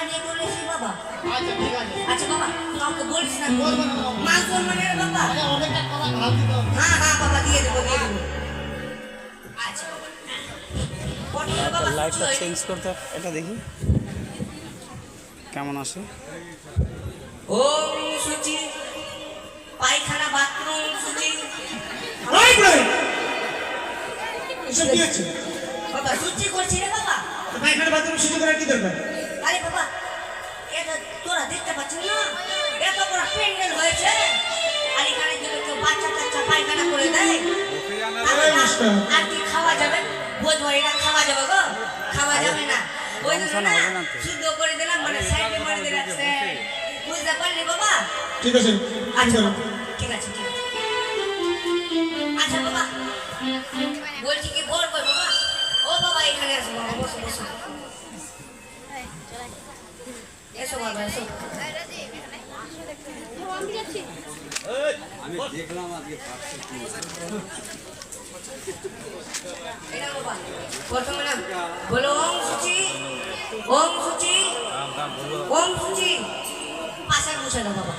ছায়াটা নিয়ে চলে এসেছি বাবা। আচ্ছা ঠিক আছে। আচ্ছা বাবা কাউকে বলিস না। বাবা। দিতে হ্যাঁ হ্যাঁ বাবা দিয়ে দেবো দিয়ে দেবো। আচ্ছা বাবা লাইটটা চেঞ্জ করতে এটা দেখি। কেমন ওম সুচি পায়খানা বাথরুম সুচি রাইট রাইট এসব কি হচ্ছে? বাবা সুচি করছি রে বাবা। পায়খানা বাথরুম শুধু করার কি দরকার? দেখতে পাচ্ছিস না এত বড় প্যান্ডেল হয়েছে। আর এখানে যদি কেউ বাচ্চা কাচ্চা পায়খানা করে দেয়। আর কি খাওয়া যাবে? ভোজ এটা খাওয়া যাবে গো। খাওয়া যাবে না। ওই জন্য না হবে না তো। শুদ্ধ করে দিলাম মানে সাইডে মারি দিলাম। বুঝতে পারলি বাবা? ঠিক আছে আচ্ছা বাবা, ঠিক আছে ঠিক আছে। আচ্ছা বাবা। বলছি কি বলো ওম সুচি ওম সুচি ওম সুচি পাশে বসে দাও বাবা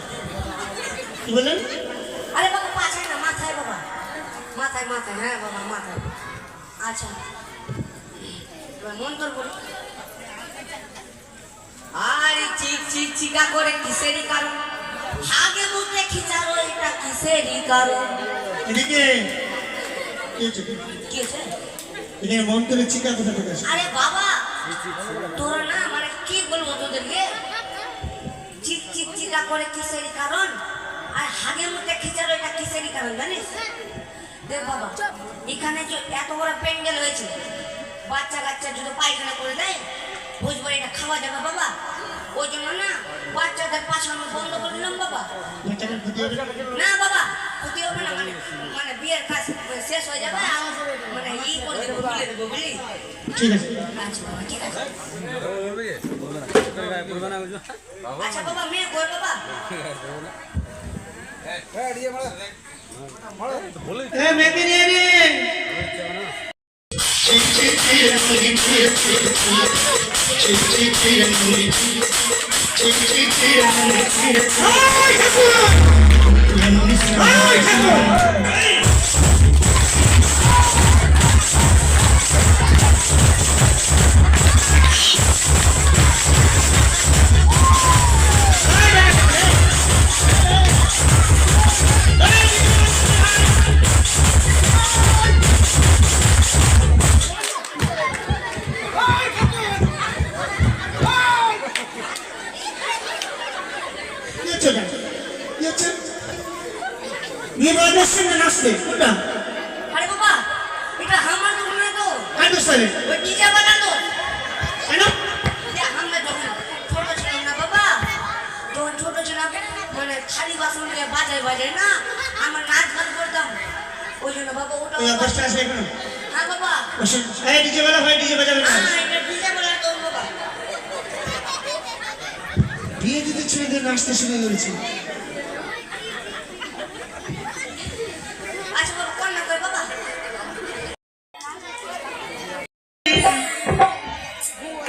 কি আরে বাবা পাছায় না মাথায় বাবা মাথায় মাথায় হ্যাঁ বাবা মাথায় আচ্ছা এবার মন্তর বলি আরে চিক চিক চিকা করে কিসেরই কারণ? আগে মুখে খিচারো এটা কিসেরই কারণ? এদিকে। কি হচ্ছে কি হয়েছে? এখানে মন্ত্রের চিকা কোথা থেকে আরে বাবা তোরা না মানে কি বলব তোদেরকে? চিক চিক চিকা করে কিসেরই কারণ? আর হাগের মধ্যে খিচারো এটা কিসেরই কারণ জানিস? দেখ বাবা এখানে যে এত বড় প্যান্ডেল হয়েছে বাচ্চা কাচ্চা যদি পায়খানা করে দেয় বুঝব এটা খাওয়া যাবে বাবা। ওই জন্য না বাচ্চাদের পাশানো বন্ধ করে দিলাম বাবা। না বাবা ক্ষতি হবে না মানে মানে বিয়ের কাজ শেষ হয়ে যাবে মানে ই করে দেবো বিয়ে দেবো বুঝলি ঠিক আছে। আচ্ছা বাবা ঠিক আছে। আচ্ছা বাবা। মেয়ে কই বাবা। এ মেপে কি হচ্ছে বিয়ে বাজার নাচতে কোনটা? আরে বাবা এটা আমার দোকান না তো। কার দোষ তাহলে? ওই ডিজে বাজানো কেন আমরা যখন ছোট ছিলাম না বাবা। যখন ছোট ছিলাম মানে থালি বাসন নিয়ে বাজায় বাজায় না আমরা নাচ গান করতাম। ওই জন্য বাবা ওটা আসে এখনও? হ্যাঁ বাবা। এই ডিজে বেলা হয় ডিজে বাজাবে না। হ্যাঁ এটা ডিজে বাজাতো বাবা। বিয়ে দিতে ছেলেদের নাচতে শুরু করেছে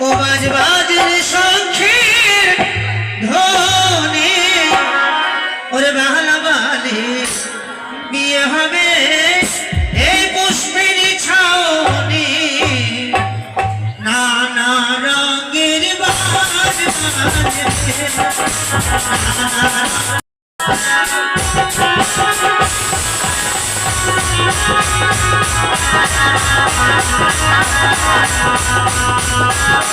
ও বাজ বাজের শঙ্খের ধ্বনি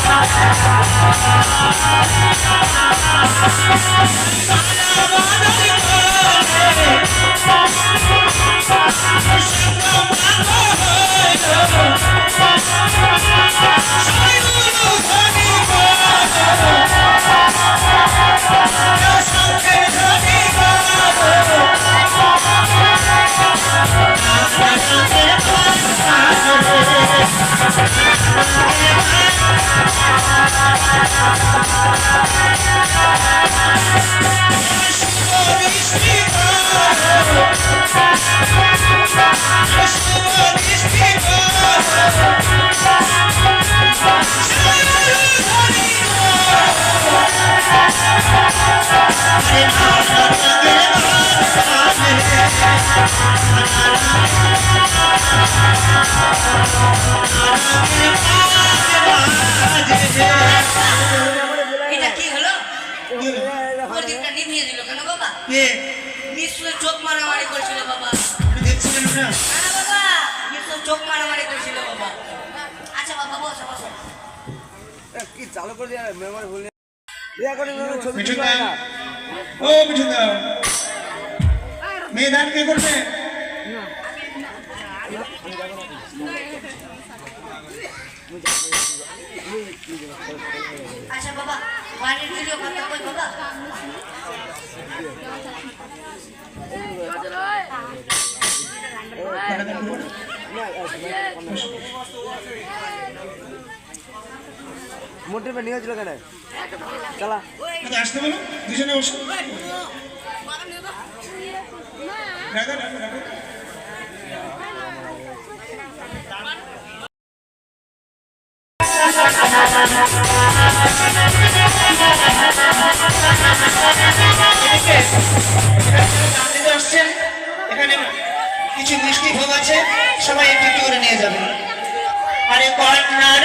Thank you. এটা কি হলো? প্রদীপটা নিভিয়ে দিল কেন বাবা? নিশ্চয় চোখ মারামারি করছিল বাবা। আমি না? না বাবা নিশ্চয় চোখ মারামারি করছিল বাবা। আচ্ছা বাবা বসো বসো। কি চালু করে দিয়ে মেমোরি ভুল করে ছবি না ও দা মেয়ে দান কে করবে? আচ্ছা বাবা বাড়ির ভিডিও কথা কই বাবা? মোটে পে নিয়ে ছিল কেন? চালা। আচ্ছা, আসতে বলো দুজনে বসো। এখানে কিছু মিষ্টি ভোগ আছে সবাই একটু করে নিয়ে যাবে। আরে কন্যার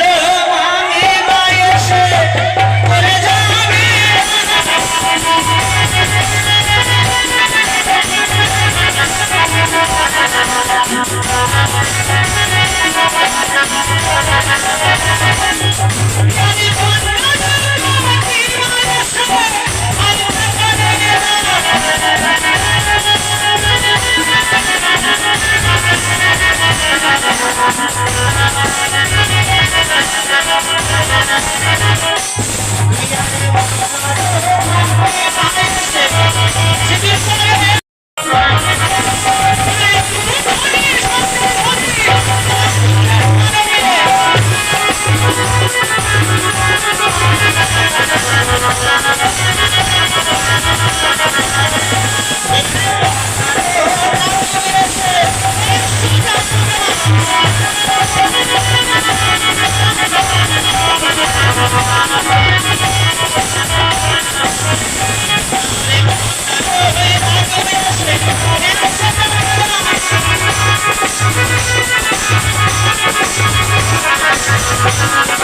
আরে কন্যার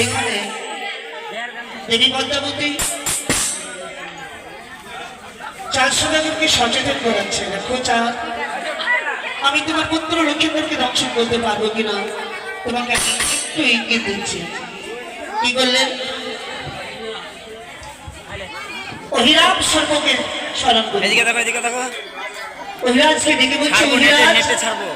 এইখানে দেবী পদ্মাবতী চাঁদ সদাগরকে সচেতন করাচ্ছে। দেখো চাঁদ আমি তোমার পুত্র লক্ষ্মীদেরকে দংশন করতে পারব কিনা? তোমাকে একটু ইঙ্গিত দিচ্ছি। কি করলেন? অহিরাম সর্বকে স্মরণ করি এদিকে দেখো এদিকে দেখো। অহিরাজকে ডেকে বলছি ছাড়বো।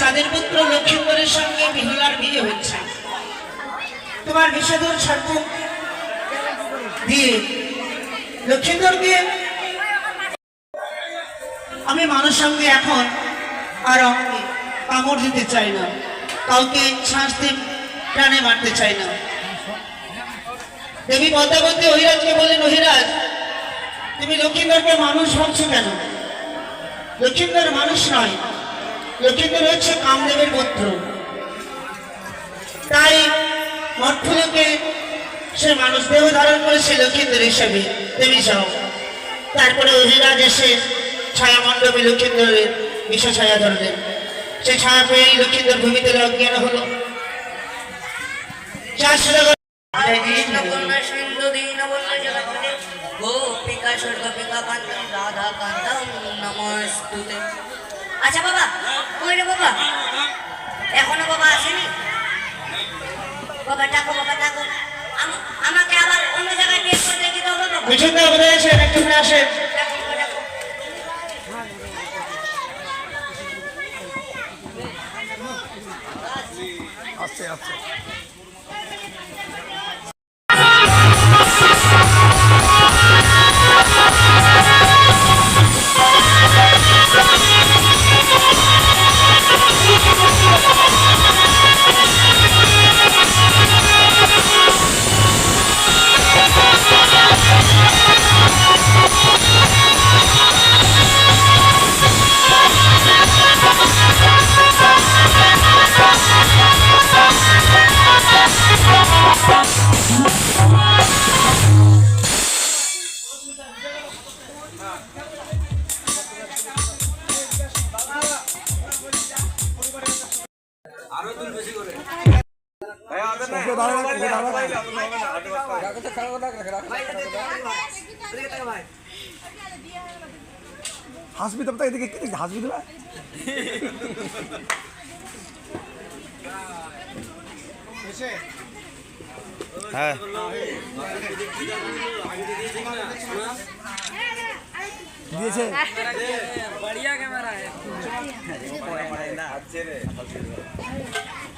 চাঁদের পুত্র লক্ষ্মীন্দরের সঙ্গে বিহলার বিয়ে হচ্ছে। তোমার বিষধর সর্প দিয়ে লক্ষ্মীন্দরকে আমি মানুষ সঙ্গে এখন আর অঙ্গে কামড় দিতে চাই না। কাউকে শাস্তি প্রাণে মারতে চাই না। দেবী পদ্মাবতী অহিরাজকে বলেন অহিরাজ, তুমি লক্ষ্মীন্দরকে মানুষ ভাবছ কেন? লক্ষ্মীন্দর মানুষ নয়। লক্ষ্মীন্দর হচ্ছে কামদেবের পুত্র তাই মঠফুলকে সে মানুষ দেহ ধারণ করেছে লক্ষ্মীন্দর হিসেবে, দেবী সহ। তারপরে অহিরাজ এসে ছায়া মণ্ডপে লক্ষ্মীন্দরের বিষ ছায়া ধরলেন। সেই ছায়া পেয়েই লক্ষ্মীন্দর ভূমিতে অজ্ঞান হলো। বল্ল জগৎপতে। গোপিকা, স্বর্গপিকা কান্তম রাধা, কান্তম, নমস্তুতে। আচ্ছা বাবা, কই রে বাবা? এখনও বাবা আসেনি? বাবা ডাকো বাবা ডাকো। আম- আমাকে আবার অন্য জায়গায় বিয়ে করে রেখে দাও বাবা। পিছন দিয়ে বোধহয় আসেন একটু আসেন। হাসবি তবে এদিকে হাসবি তোরা হ্যাঁ দিয়েছে 接嘞，好几。